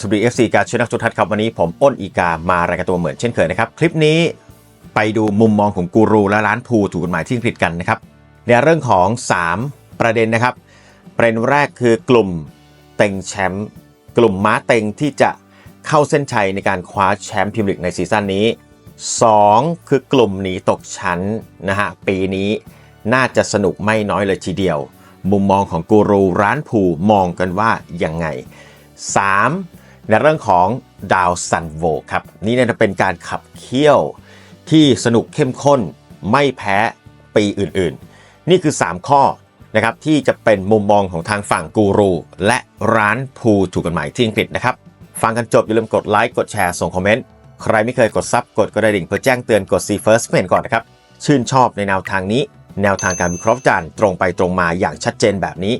สวัสดีครับสวัสดี FC การช่วยนักทุท่านครับวันนี้ผมอ้นอีกามารายการตัวเหมือนเช่นเคยนะครับ คลิปนี้ไปดูมุมมองของกูรูและร้านภูถูกกฎหมายที่อังกฤษกันนะครับ ในเรื่องของ 3 ประเด็นนะครับ ประเด็นแรกคือกลุ่มเต็งแชมป์กลุ่มม้าเต็งที่จะเข้าเส้นชัยในการคว้าแชมป์พรีเมียร์ลีกในซีซั่นนี้ 2 คือกลุ่มหนีตกชั้นนะฮะปีนี้น่าจะสนุกไม่น้อยเลยทีเดียว มุมมองของกูรูร้านภูมองกันว่ายังไง 3. ในเรื่องของดาวซันโวครับนี่เนี่ยจะเป็นการขับเคี่ยวที่สนุกเข้มข้นไม่แพ้ปีอื่นๆ นี่คือ 3 ข้อนะครับที่จะเป็นมุมมองของทางฝั่งกูรู และร้านภูถูกกฎหมายที่อังกฤษนะครับ ฟังกันจบอย่าลืมกดไลค์กดแชร์ส่งคอมเมนต์ ใครไม่เคยกดซับกดกระดิ่งเพื่อแจ้งเตือนกด See First เห็นก่อนนะครับ ชื่นชอบในแนวทางนี้ แนวทางการวิเคราะห์จารณ์ตรงไปตรงมาอย่างชัดเจนแบบนี้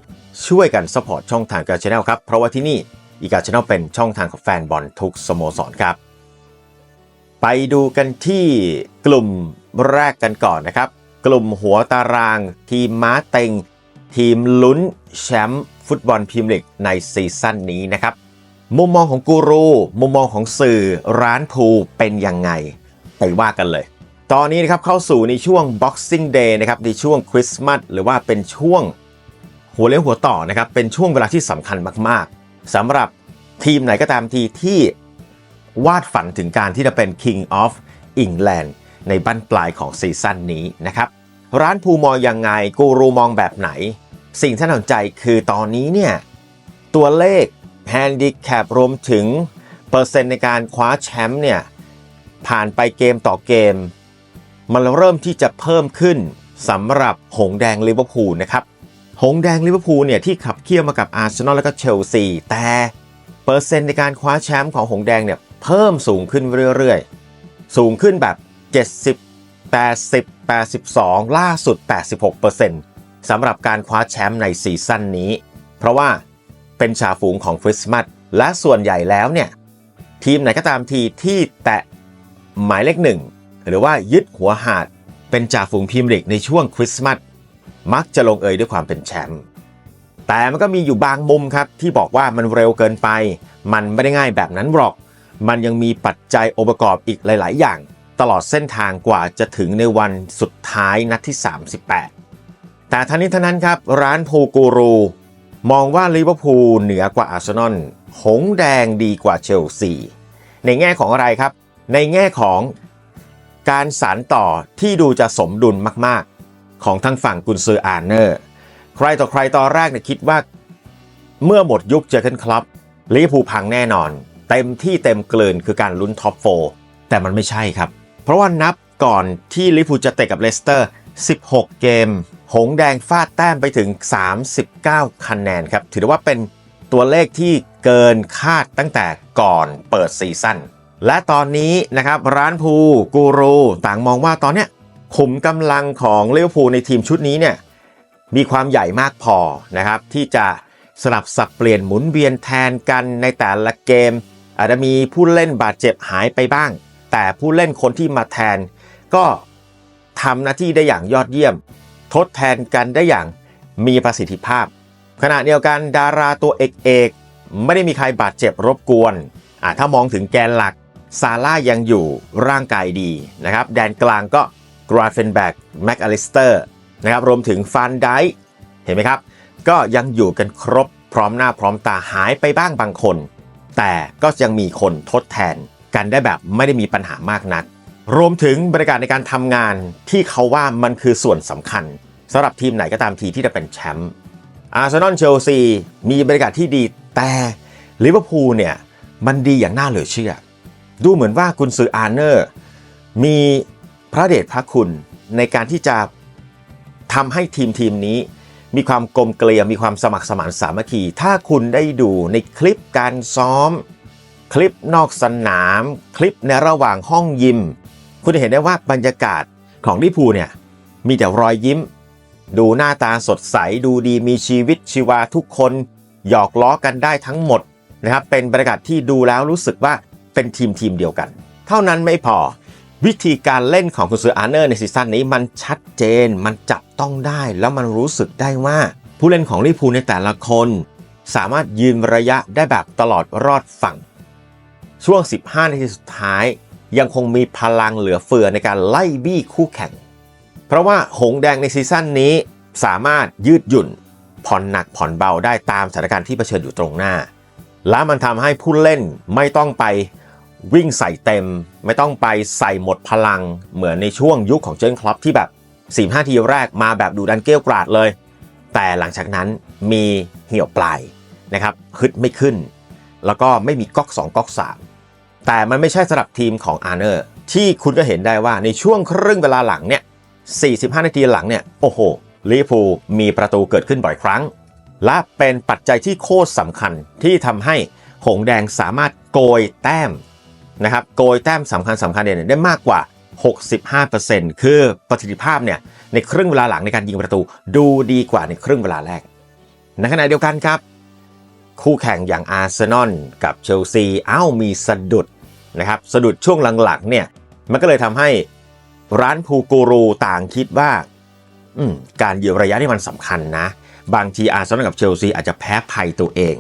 ช่วยกันสปอร์ตช่องทางการชแนลครับเพราะว่าที่นี่ อีกาชแนลเป็นช่องทางของแฟนบอลทุกสโมสรครับ ไปดูกันที่กลุ่มแรกกันก่อนนะครับ กลุ่มหัวตารางทีมม้าเต็ง ทีมลุ้นแชมป์ฟุตบอลพรีเมียร์ลีกในซีซั่นนี้นะครับ มุมมองของกูรู มุมมองของสื่อร้านภูเป็นยังไง ไปว่ากันเลย ตอนนี้นะครับเข้าสู่ในช่วง Boxing Day นะครับในช่วงคริสต์มาสหรือว่าเป็นช่วงหัวเลี้ยวหัวต่อนะครับเป็นช่วงเวลาที่สำคัญมากๆ สำหรับทีมไหนก็ตามทีที่วาดฝันถึงการที่จะเป็น King of England ในบั้นปลายของซีซั่นนี้นะครับ ร้านภูมองยังไงกูรูมองแบบไหน สิ่งที่น่าสนใจคือตอนนี้เนี่ย ตัวเลข Handicap รวมถึงเปอร์เซ็นต์ในการคว้าแชมป์เนี่ย ผ่านไปเกมต่อเกม มันเริ่มที่จะเพิ่มขึ้นสำหรับหงแดงลิเวอร์พูลนะครับ หงแดงลิเวอร์พูลเนี่ยที่ขับเคี่ยวมากับอาร์เซนอลและก็เชลซี แต่เปอร์เซ็นต์ในการคว้าแชมป์ของหงแดงเนี่ยเพิ่มสูงขึ้นเรื่อยๆ สูงขึ้นแบบ 70 80 82 ล่าสุด 86%สำหรับการคว้าแชมป์ในซีซั่นนี้ เพราะว่าเป็นชาฝูงของคริสต์มาสและส่วนใหญ่แล้วเนี่ยทีมไหนก็ตามทีที่แตะหมายเลขหนึ่งหรือว่ายึดหัวหาดเป็นจ่าฝูงพรีเมียร์ลีกในช่วงคริสต์มาส มักจะลงเอยด้วยความเป็นแชมป์แต่มันก็มีอยู่บางมุมครับที่บอกว่ามันเร็วเกินไป มันไม่ได้ง่ายแบบนั้นหรอก มันยังมีปัจจัยองค์ประกอบอีกหลาย ๆ อย่าง ตลอดเส้นทางกว่าจะถึงในวันสุดท้ายนัดที่ 38 แต่ทั้งนี้ทั้งนั้นครับ ร้านพูกูรู มองว่าลิเวอร์พูลเหนือกว่าอาร์เซนอลหงแดงดีกว่าเชลซี ในแง่ของอะไรครับ ในแง่ของการสารต่อที่ดูจะสมดุลมากๆ ของทางฝั่งกุนซืออาร์เนอร์ ใครต่อใครตอนแรกเนี่ยคิดว่า เมื่อหมดยุคเจอเกนคลับลิเวอร์พูลพังแน่นอน เต็มที่เต็มเกลืนคือการลุ้นท็อปโฟแต่มันไม่ใช่ครับ เพราะว่านับก่อนที่ลิเวอร์พูลจะเตะกับเลสเตอร์ 16 เกม หงแดงฟาดแต้มไปถึง 39 คะแนนครับ ถือว่าเป็นตัวเลขที่เกินคาดตั้งแต่ก่อนเปิดซีซั่นและตอนนี้นะครับร้านภูกูรูต่างมองว่าตอนเนี้ย ขุมกำลังของเลเวอร์พูลในทีมชุดนี้เนี่ยมีความใหญ่มากพอนะครับ ที่จะสลับสับเปลี่ยนหมุนเวียนแทนกันในแต่ละเกม อาจจะมีผู้เล่นบาดเจ็บหายไปบ้าง แต่ผู้เล่นคนที่มาแทน ก็ทำหน้าที่ได้อย่างยอดเยี่ยม ทดแทนกันได้อย่างมีประสิทธิภาพ ขณะเดียวกันดาราตัวเอกเอกๆไม่ได้มีใครบาดเจ็บรบกวนถ้ามองถึงแกนหลักซาร่ายังอยู่ร่างกายดีนะครับ แดนกลางก็ กราเฟนแบกแม็กอลิสเตอร์นะครับรวมถึงฟานไดเห็นไหมครับ ก็ยังอยู่กันครบพร้อมหน้าพร้อมตาหายไปบ้างบางคน แต่ก็ยังมีคนทดแทนกันได้แบบไม่ได้มีปัญหามากนัก รวมถึงบรรยากาศในการทำงานที่เขาว่ามันคือส่วนสำคัญสำหรับทีมไหนก็ตามทีที่จะเป็นแชมป์อาร์เซนอลเชลซีมีบรรยากาศที่ดีแต่ลิเวอร์พูลเนี่ยมันดีอย่างน่าเหลือเชื่อ ดูเหมือนว่ากุนซืออาร์เนอร์ มี พระเดชพระคุณในการที่จะทำให้ทีมทีมนี้ มีความกลมเกลียมีความสมัครสมานสามัคคี ถ้าคุณได้ดูในคลิปการซ้อม คลิปนอกสนาม คลิปในระหว่างห้องยิม คุณจะเห็นได้ว่าบรรยากาศของลิพูเนี่ยมีแต่รอยยิ้ม ดูหน้าตาสดใสดูดีมีชีวิตชีวาทุกคน หยอกล้อกันได้ทั้งหมดนะครับเป็นบรรยากาศที่ดูแล้วรู้สึกว่าเป็นทีมทีมเดียวกัน เท่านั้นไม่พอ วิธีการเล่นของคุณซืออาร์เนอร์ในซีซั่นนี้มันชัดเจน มันจับต้องได้แล้วมันรู้สึกได้ว่า ผู้เล่นของลิพูในแต่ละคน สามารถยืนระยะได้แบบตลอดรอดฝั่ง ช่วง 15 นาทีสุดท้าย ยังคงมีพลังเหลือเฟือในการไล่บี้คู่แข่ง เพราะว่าหงแดงในซีซั่นนี้สามารถยืดหยุ่น ผ่อนหนักผ่อนเบาได้ตามสถานการณ์ที่เผชิญอยู่ตรงหน้า และมันทำให้ผู้เล่นไม่ต้องไป วิ่งใส่เต็ม ไม่ต้องไปใส่หมดพลัง เหมือนในช่วงยุคของเจนคลับที่แบบ4 5ทีแรกมาแบบดูดันเกลี้ยวกราดเลย แต่หลังจากนั้นมีเหี่ยวปลายนะครับฮึดไม่ขึ้น แล้วก็ไม่มีก๊อก 2ก๊อก 3 แต่มันไม่ใช่สำหรับทีมของอาร์เนอร์ที่คุณก็เห็นได้ว่าในช่วงครึ่งเวลาหลังเนี่ย 45 นาทีหลังเนี่ย โอ้โหลิเวอร์พูลมีประตูเกิดขึ้นบ่อยครั้ง และเป็นปัจจัยที่โคตรสำคัญที่ทำให้หงแดงสามารถโกยแต้ม นะครับโกยแต้มสำคัญสำคัญเนี่ยได้มากกว่า 65%คือประสิทธิภาพเนี่ยในครึ่งเวลาหลังในการยิงประตูดูดีกว่าในครึ่งเวลาแรก ในขณะเดียวกันครับ คู่แข่งอย่างอาร์เซนอลกับเชลซีเอ้ามีสะดุดนะครับสะดุดช่วงหลังๆเนี่ยมันก็เลยทำให้ร้านภูกูรูต่างคิดว่าอืการยืนระยะนี่มันสำคัญนะ บางทีอาร์เซนอลกับเชลซีอาจจะแพ้ภัยตัวเอง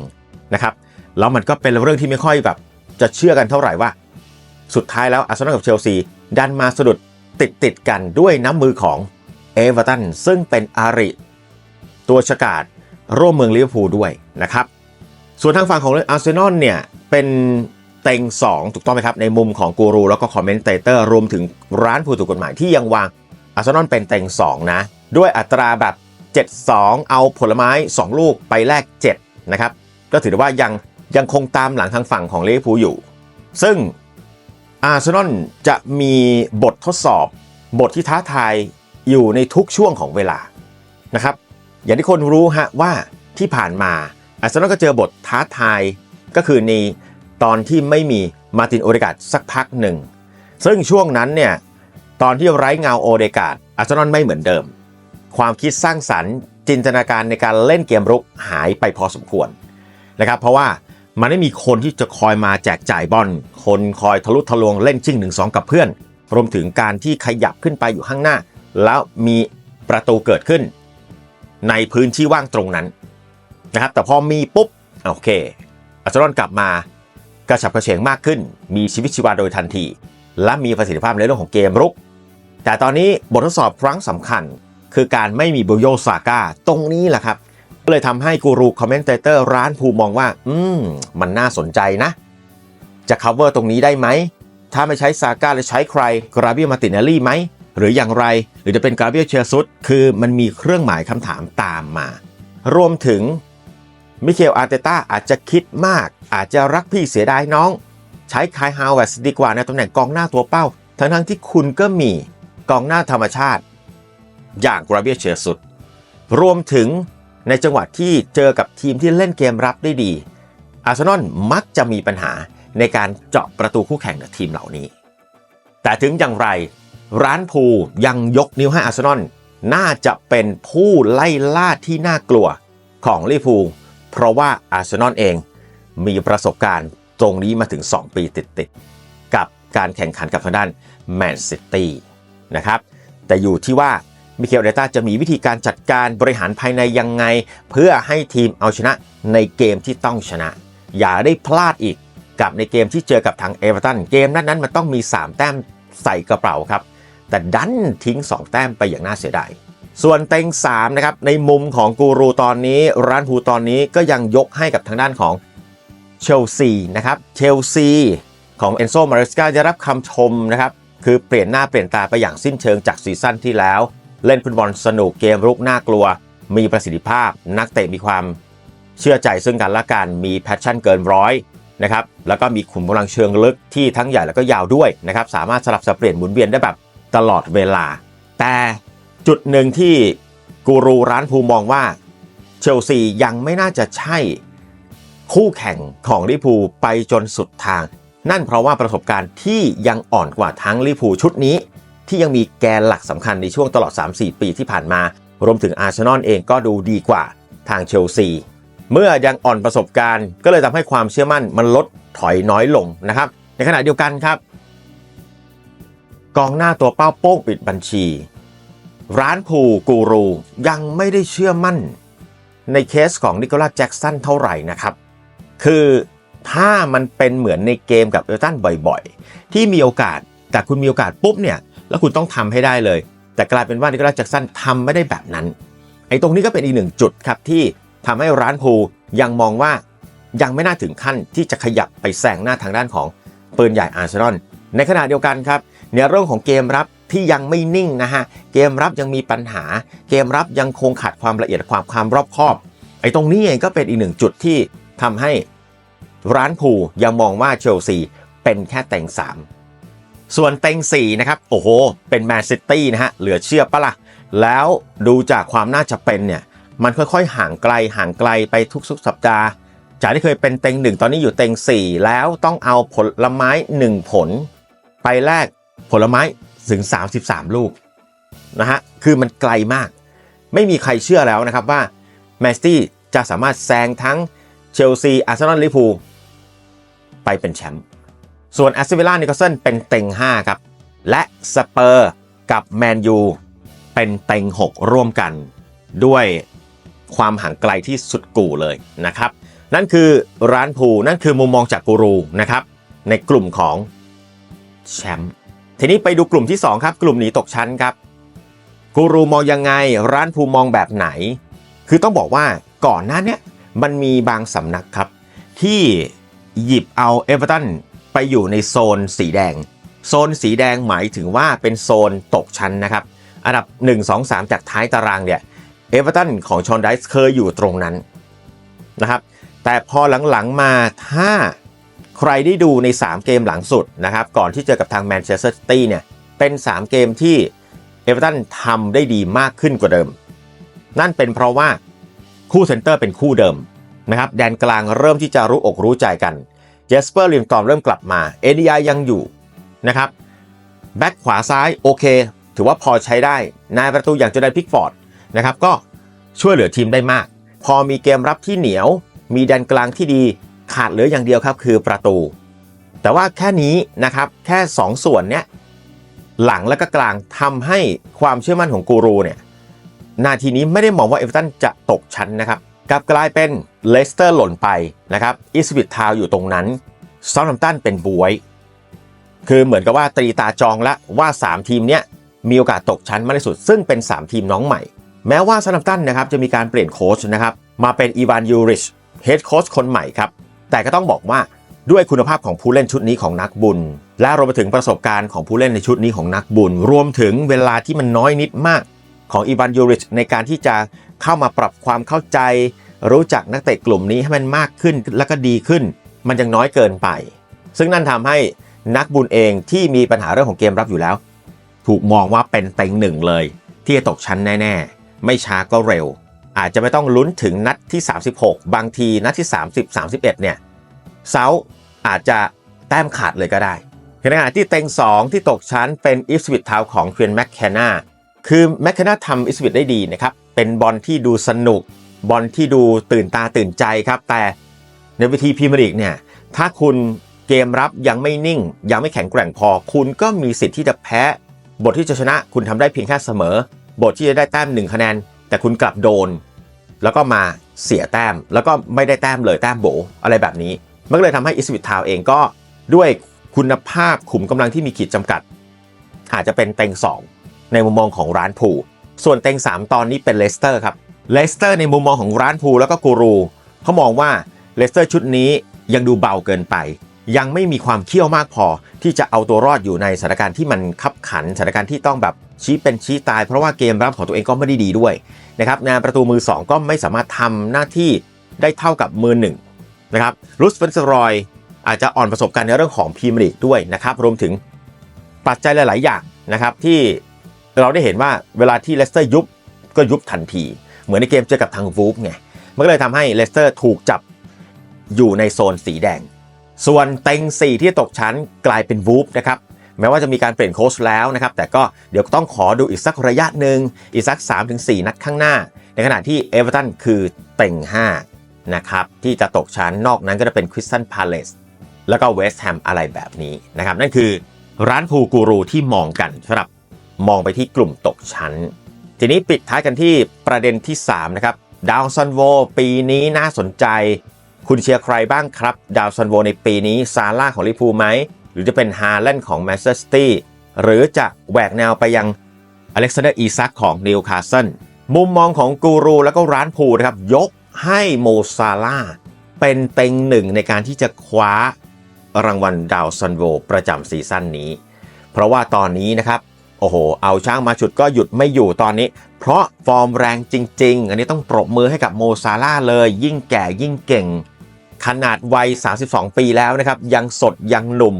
นะครับแล้วมันก็เป็นเรื่องที่ไม่ค่อยแบบจะเชื่อกันเท่าไหร่ว่า สุดท้ายแล้วอาร์เซนอลกับเชลซีดันมาสะดุดติดติดกันด้วยน้ำมือของเอเวอร์ตันซึ่งเป็นอาริ ตัวฉกาดร่วมเมืองลิเวอร์พูลด้วยนะครับ ส่วนทางฝั่งของอาร์เซนอลเนี่ย เป็นเต็ง 2 ถูกต้องไหมครับ ในมุมของกูรูแล้วก็คอมเมนเตเตอร์รวมถึงร้านผู้ถูกกฎหมายที่ยังวางอาร์เซนอลเป็นเต็ง 2 นะ ด้วยอัตราแบบ 7-2 เอาผลไม้ 2 ลูกไปแลก7นะครับก็ถือว่ายังยังคงตามหลังทางฝั่งของลิเวอร์พูลอยู่ ซึ่ง อาร์เซนอลจะมีบททดสอบบทที่ท้าทายอยู่ในทุกช่วงของเวลานะครับ อย่างที่คนรู้ฮะว่าที่ผ่านมาอาร์เซนอลก็เจอบทท้าทายก็คือในตอนที่ไม่มีมาตินโอเดกาดสักพักหนึ่ง ซึ่งช่วงนั้นเนี่ยตอนที่ไร้เงาโอเดกาดอาร์เซนอลไม่เหมือนเดิม ความคิดสร้างสรรค์จินตนาการในการเล่นเกมรุกหายไปพอสมควรนะครับ เพราะว่า มันไม่มีคนที่จะคอยมาแจกจ่ายบอลคนคอยทะลุทะลวงเล่นชิ่งหนึ่งสองกับเพื่อน รวมถึงการที่ขยับขึ้นไปอยู่ข้างหน้า แล้วมีประตูเกิดขึ้น ในพื้นที่ว่างตรงนั้นนะครับแต่พอมีปุ๊บโอเคอาร์เซนอลกลับมากระฉับกระเฉงมากขึ้น มีชีวิตชีวาโดยทันที และมีประสิทธิภาพในเรื่องของเกมรุก แต่ตอนนี้บททดสอบครั้งสำคัญ คือการไม่มีบุโยซาก้าตรงนี้แหละครับ ก็เลยทำให้กูรูคอมเมนเตเตอร์ร้านภูมองว่า อืม มันน่าสนใจนะ จะ cover ตรงนี้ได้ไหม ถ้าไม่ใช้ซาก้าและใช้ใครกราเบียมาติเนลลี่ไหม หรืออย่างไร หรือจะเป็นกราเบียเชียซุดคือมันมีเครื่องหมายคำถามตามมา รวมถึงมิเคลอาร์เตต้าอาจจะคิดมาก อาจจะรักพี่เสียดายน้อง ใช้คายฮาวเวสดีกว่าในตำแหน่งกองหน้าตัวเป้า ทั้งทั้งที่คุณก็มีกองหน้าธรรมชาติ อย่างกราเบียเชียสุด รวมถึง ในจังหวะที่เจอกับทีมที่เล่นเกมรับได้ดี อาร์เซนอลมักจะมีปัญหาในการเจาะประตูคู่แข่งกับทีมเหล่านี้ แต่ถึงอย่างไร ร้านภูยังยกนิ้วให้อาร์เซนอลน่าจะเป็นผู้ไล่ล่าที่น่ากลัวของลิเวอร์พูลเพราะว่าอาร์เซนอลเองมีประสบการณ์ตรงนี้มาถึง 2 ปีติดๆ กับการแข่งขันกับทางด้านแมนซิตี้นะครับ แต่อยู่ที่ว่า มิเคลเดต้าจะมีวิธีการจัดการบริหารภายในยังไง เพื่อให้ทีมเอาชนะในเกมที่ต้องชนะ อย่าได้พลาดอีกกับในเกมที่เจอกับทางเอเวอร์ตันเกมนั้นๆมันต้องมี 3 แต้มใส่กระเป๋าครับ แต่ดันทิ้ง 2 แต้มไปอย่างน่าเสียดายส่วนเต็ง3นะครับในมุมของกูรูตอนนี้ร้านภูตอนนี้ก็ยังยกให้กับทางด้านของเชลซีนะครับเชลซีของเอนโซมาริสกาได้รับคำชมนะครับคือเปลี่ยนหน้าเปลี่ยนตาไปอย่างสิ้นเชิงจากซีซั่นที่แล้ว เล่นฟุตบอลสนุกเกมรุกน่ากลัว มีประสิทธิภาพ นักเตะมีความเชื่อใจซึ่งกันและกันมีแพชชั่นเกินร้อยนะครับแล้วก็มีขุมกำลังเชิงลึกที่ทั้งใหญ่แล้วก็ยาวด้วยนะครับสามารถสลับสับเปลี่ยนหมุนเวียนได้แบบตลอดเวลา แต่จุดหนึ่งที่กูรูร้านภูมองว่าเชลซียังไม่น่าจะใช่คู่แข่งของลิพูไปจนสุดทาง นั่นเพราะว่าประสบการณ์ที่ยังอ่อนกว่าทั้งลิพูชุดนี้ ที่ยังมีแกนหลักสำคัญในช่วงตลอด 3-4 ปีที่ผ่านมา รวมถึงอาร์เซนอลเองก็ดูดีกว่าทางเชลซี เมื่อยังอ่อนประสบการณ์ ก็เลยทำให้ความเชื่อมั่นมันลดถอยน้อยลงนะครับ ในขณะเดียวกันครับ กองหน้าตัวเป้าโป้งปิดบัญชี ร้านภูกูรูยังไม่ได้เชื่อมั่น ในเคสของนิโคลัสแจ็กสันเท่าไหร่นะครับ คือถ้ามันเป็นเหมือนในเกมกับเอเวอร์ตันบ่อยๆ ที่มีโอกาสแต่คุณมีโอกาสปุ๊บเนี่ย แล้วคุณต้องทำให้ได้เลย แต่กลายเป็นว่านิโคลัสแจ็กสันทำไม่ได้แบบนั้น ไอ้ตรงนี้ก็เป็นอีกหนึ่งจุดครับที่ทำให้ร้านพูยังมองว่ายังไม่น่าถึงขั้นที่จะขยับไปแซงหน้าทางด้านของปืนใหญ่อาร์เซนอลในขณะเดียวกันครับในเรื่องของเกมรับที่ยังไม่นิ่งนะฮะเกมรับยังมีปัญหา เกมรับยังคงขาดความละเอียดความความรอบคอบ ไอ้ตรงนี้เองก็เป็นอีกหนึ่งจุดที่ทำให้ร้านพูยังมองว่าเชลซีเป็นแค่เต็ง3 ส่วนเต็ง4นะครับ โอ้โห เป็นแมนซิตี้นะฮะ เหลือเชื่อปะละ่ะ แล้วดูจากความน่าจะเป็นเนี่ย มันค่อยๆ ห่างไกล ห่างไกลไปทุกๆสัปดาห์ จากที่เคยเป็นเต็ง 1 ตอนนี้อยู่เต็ง 4 แล้วต้องเอาผลไม้ 1 ผล ไปแลกผลไม้ถึง 33 ลูกนะฮะ คือมันไกลมาก ไม่มีใครเชื่อแล้วนะครับว่าแมนซิตี้จะสามารถแซงทั้งเชลซีอาร์เซนอลลิเวอร์พูลไปเป็นแชมป์ ส่วนแอสซิเวล่านิโคลสันเป็นเต็ง 5 ครับ และสเปอร์กับแมนยูเป็นเต็ง 6 ร่วมกัน ด้วยความห่างไกลที่สุดกู่เลยนะครับ นั่นคือร้านพูนั่นคือมุมมองจากกูรูนะครับ ในกลุ่มของแชมป์ทีนี้ไปดูกลุ่มที่ 2 ครับ กลุ่มหนีตกชั้นครับกูรูมองยังไงร้านภูมองแบบไหน คือต้องบอกว่าก่อนหน้านี้มันมีบางสำนักครับ ที่หยิบเอาเอเวอร์ตัน ไปอยู่ในโซนสีแดง โซนสีแดงหมายถึงว่าเป็นโซนตกชั้นนะครับ อันดับ 1 2 3 จากท้ายตารางเนี่ยเอเวอร์ตันของชอนไดส์เคยอยู่ตรงนั้นนะครับ แต่พอหลังๆมาถ้าใครได้ดูใน 3 เกมหลังสุดนะครับ ก่อนที่เจอกับทางแมนเชสเตอร์ซิตี้เนี่ยเป็น 3 เกมที่เอเวอร์ตันทำได้ดีมากขึ้นกว่าเดิม นั่นเป็นเพราะว่าคู่เซนเตอร์เป็นคู่เดิมนะครับแดนกลางเริ่มที่จะรู้อกรู้ใจกัน จสเปอร์ลิมตอมเริ่มกลับมาเอเดียยังอยู่นะครับแบ็คขวาซ้ายโอเค ถือว่าพอใช้ได้นายประตูอย่างจอแดนพิกฟอร์ดนะครับก็ช่วยเหลือทีมได้มาก พอมีเกมรับที่เหนียว มีแดนกลางที่ดีขาดเหลืออย่างเดียวครับคือประตู แต่ว่าแค่นี้นะครับแค่ 2 ส่วนเนี้ยหลังและก็กลางทำให้ความเชื่อมั่นของกูรูเนี่ยนาทีนี้ไม่ได้มองว่าเอเวอร์ตันจะตกชั้นนะครับ กลับกลายเป็นเลสเตอร์หล่นไปนะครับอิสวิตทาวอยู่ตรงนั้นซาท์แฮมตันเป็นบวย คือเหมือนกับว่าตรีตาจองแล้วว่า 3 ทีมเนี้ยมีโอกาสตกชั้นมากที่สุด ซึ่งเป็น 3 ทีมน้องใหม่ แม้ว่าซาท์แฮมตันนะครับจะมีการเปลี่ยนโค้ชนะครับมาเป็นอีวานยูริชเฮดโค้ชคนใหม่ครับ แต่ก็ต้องบอกว่าด้วยคุณภาพของผู้เล่นชุดนี้ของนักบุญ และรวมไปถึงประสบการณ์ของผู้เล่นในชุดนี้ของนักบุญ รวมถึงเวลาที่มันน้อยนิดมากของอีวานยูริชในการที่จะ เข้ามาปรับความเข้าใจ รู้จักนักเตะกลุ่มนี้ให้มันมากขึ้นและก็ดีขึ้น มันยังน้อยเกินไป ซึ่งนั่นทำให้นักบุญเองที่มีปัญหาเรื่องของเกมรับอยู่แล้ว ถูกมองว่าเป็นเต็งหนึ่งเลย ที่จะตกชั้นแน่ๆ ไม่ช้าก็เร็ว อาจจะไม่ต้องลุ้นถึงนัดที่ 36 บางทีนัดที่ 30 31 เนี่ยเซาอาจจะแต้มขาดเลยก็ได้ขณะที่เต็ง 2 ที่ตกชั้นเป็นอิสวิตทาวของเคียนแมคแคนาคือแมคแคนาทำอิสวิตได้ดีนะครับ เป็นบอลที่ดูสนุก บอลที่ดูตื่นตาตื่นใจครับ แต่ในวิธีพรีเมียร์ลีกเนี่ยถ้าคุณเกมรับยังไม่นิ่ง ยังไม่แข็งแกร่งพอ คุณก็มีสิทธิ์ที่จะแพ้ บทที่จะชนะคุณทำได้เพียงแค่เสมอ บทที่จะได้แต้มหนึ่งคะแนน แต่คุณกลับโดน แล้วก็มาเสียแต้ม แล้วก็ไม่ได้แต้มเลยแต้มโบ อะไรแบบนี้ มันก็เลยทำให้อิสวิตทาวเองก็ด้วยคุณภาพขุมกำลังที่มีขีดจำกัด อาจจะเป็นเต็ง2 ในมุมมองของร้านผู ส่วนเต็ง 3 ตอนนี้เป็นเลสเตอร์ครับเลสเตอร์ในมุมมองของร้านผูแล้วก็กูรูเขามองว่าเลสเตอร์ชุดนี้ยังดูเบาเกินไป ยังไม่มีความเขี้ยวมากพอ ที่จะเอาตัวรอดอยู่ในสถานการณ์ที่มันขับขันสถานการณ์ที่ต้องแบบชี้เป็นชี้ตาย เพราะว่าเกมรับของตัวเองก็ไม่ได้ดีด้วยนะครับงานประตูมือ 2 ก็ไม่สามารถทำหน้าที่ได้เท่ากับมือหนึ่งนะครับรุสเฟนสรอยอาจจะอ่อนประสบการณ์ในเรื่องของพรีเมียร์ลีกด้วยนะครับรวมถึงปัจจัยหลาย ๆ อย่างนะครับที่ เราได้เห็นว่าเวลาที่เลสเตอร์ยุบก็ยุบทันที เหมือนในเกมเจอกับทางวูฟไง มันก็เลยทำให้เลสเตอร์ถูกจับอยู่ในโซนสีแดง ส่วนเต็ง 4 ที่ตกชั้นกลายเป็นวูฟนะครับแม้ว่าจะมีการเปลี่ยนโค้ชแล้วนะครับ แต่ก็เดี๋ยวต้องขอดูอีกสักระยะหนึ่งอีกสัก 3-4 นัดข้างหน้า ในขณะที่เอเวอร์ตันคือเต็ง 5 นะครับ ที่จะตกชั้นนอกนั้นก็จะเป็นคริสตันพาเลสแล้วก็เวสต์แฮมอะไรแบบนี้นะครับ นั่นคือร้านพูกูรูที่มองกันสำหรับ มองไปที่กลุ่มตกชั้น ทีนี้ปิดท้ายกันที่ประเด็นที่ 3 นะครับ ดาวซันโวปีนี้น่าสนใจ คุณเชียร์ใครบ้างครับ ดาวซันโวในปีนี้ซาร่าของลิเวอร์พูไหม หรือจะเป็นฮาแลนด์ของแมนเชสเตอร์ซิตี้หรือจะแหวกแนวไปยังอเล็กซานเดอร์อีซักของนิวคาสเซิลมุมมองของกูรูแล้วก็ร้านพูนะครับ ยกให้โมซาร่าเป็นเต็งหนึ่งในการที่จะคว้ารางวัลดาวซันโวประจำซีซั่นนี้ เพราะว่าตอนนี้นะครับ โอ้โห เอาช่างมาฉุดก็หยุดไม่อยู่ตอนนี้ เพราะฟอร์มแรงจริง ๆ อันนี้ต้องปรบมือให้กับโมซาร่าเลย ยิ่งแก่ยิ่งเก่ง ขนาดวัย 32 ปีแล้วนะครับ ยังสดยังหนุ่ม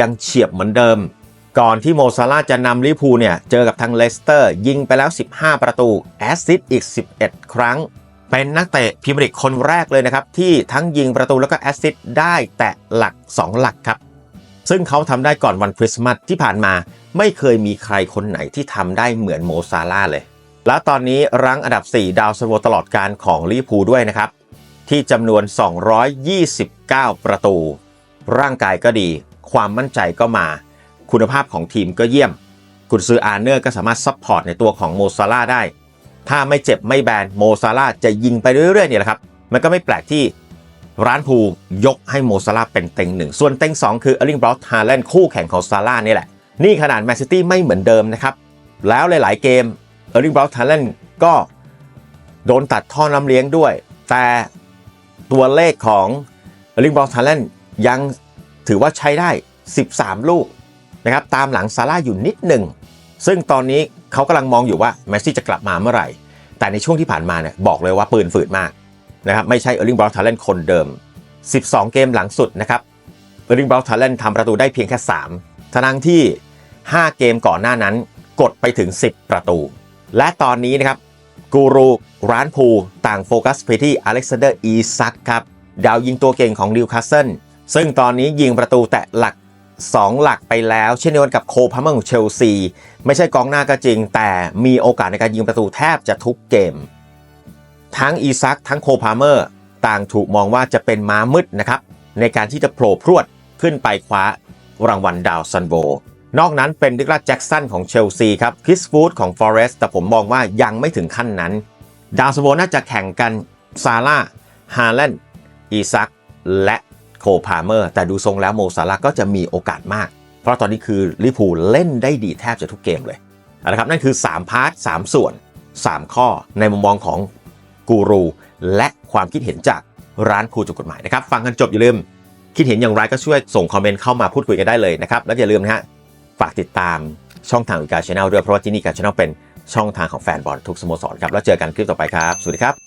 ยังเฉียบเหมือนเดิม ก่อนที่โมซาร่าจะนำลิพูเนี่ย เจอกับทางเลสเตอร์ ยิงไปแล้ว 15 ประตูแอสซิสต์อีก 11 ครั้ง เป็นนักเตะพรีเมียร์ลีกคนแรกเลยนะครับที่ทั้งยิงประตูแล้วก็แอสซิสต์ได้แต่หลัก 2 หลักครับ ซึ่งเขาทำได้ก่อนวันคริสต์มาสที่ผ่านมา ไม่เคยมีใครคนไหนที่ทำได้เหมือนโมซาร่าเลย และตอนนี้รั้งอันดับ 4 ดาวซันโวตลอดการของลิพูด้วยนะครับ ที่จำนวน 229 ประตู ร่างกายก็ดี ความมั่นใจก็มา คุณภาพของทีมก็เยี่ยม กุนซืออาร์เนอร์ก็สามารถซัพพอร์ตในตัวของโมซาร่าได้ ถ้าไม่เจ็บไม่แบนโมซาร่าจะยิงไปเรื่อยๆเนี่ยแหละครับ มันก็ไม่แปลกที่ ร้านพูยกให้โมซาร่าเป็นเต็งหนึ่ง ส่วนเต็งสองคือเออร์ลิงบรอสฮาแลนด์คู่แข่งของซาร่านี่แหละ นี่ขนาดแมนซิตี้ไม่เหมือนเดิมนะครับ แล้วหลาย ๆ เกมเออร์ลิงบรอสฮาแลนด์ก็โดนตัดท่อน้ำเลี้ยงด้วย แต่ตัวเลขของเออร์ลิงบรอสฮาแลนด์ยังถือว่าใช้ได้ 13 ลูกนะครับตามหลังซาร่าอยู่นิดหนึ่ง ซึ่งตอนนี้เขากำลังมองอยู่ว่าแมสซี่จะกลับมาเมื่อไหร่ แต่ในช่วงที่ผ่านมาเนี่ยบอกเลยว่าปืนฝืดมาก นะครับไม่ใช่เออร์ลิงบรอสทาเลนคนเดิม 12 เกมหลังสุดนะครับเออร์ลิงบรอสทาเลนทำประตูได้เพียงแค่ 3 ทั้งที่ 5 เกมก่อนหน้านั้นกดไปถึง 10 ประตู และตอนนี้นะครับกูรูร้านพูต่างโฟกัสไปที่อเล็กซานเดอร์อีซักครับดาวยิงตัวเก่งของนิวคาสเซิลซึ่งตอนนี้ยิงประตูแตะหลัก 2 หลักไปแล้ว เช่นเดียวกันกับโคพาเมอร์ของเชลซี ไม่ใช่กองหน้าก็จริง แต่มีโอกาสในการยิงประตูแทบจะทุกเกม ทั้งอีซักทั้งโคพาเมอร์ ต่างถูกมองว่าจะเป็นม้ามืดนะครับ ในการที่จะโผล่พรวดขึ้นไปคว้ารางวัลดาวซันโบนอกนั้นเป็นดิกลาแจ็กสันของเชลซีครับคริสฟูดของฟอเรสต์แต่ผมมองว่ายังไม่ถึงขั้นนั้น ดาวซันโบน่าจะแข่งกันซาร่าฮาแลนด์อีซักและโคพาเมอร์ แต่ดูทรงแล้วโมซาร่าก็จะมีโอกาสมาก เพราะตอนนี้คือลิพูลเล่นได้ดีแทบจะทุกเกมเลยเอาละครับนั่นคือ 3 พาร์ท 3 ส่วน 3 ข้อในมุมมองของ กูรูและความคิดเห็นจากร้านครูจุกกฎหมายนะครับ ฟังกันจบอย่าลืม คิดเห็นอย่างไรก็ช่วยส่งคอมเมนต์เข้ามาพูดคุยกันได้เลยนะครับ แล้วอย่าลืมนะฮะฝากติดตามช่องทางอีกาชาแนลด้วยเพราะว่าที่นี่กาชแนลเป็นช่องทางของแฟนบอลทุกสโมสรครับแล้วเจอกันคลิปต่อไปครับ สวัสดีครับ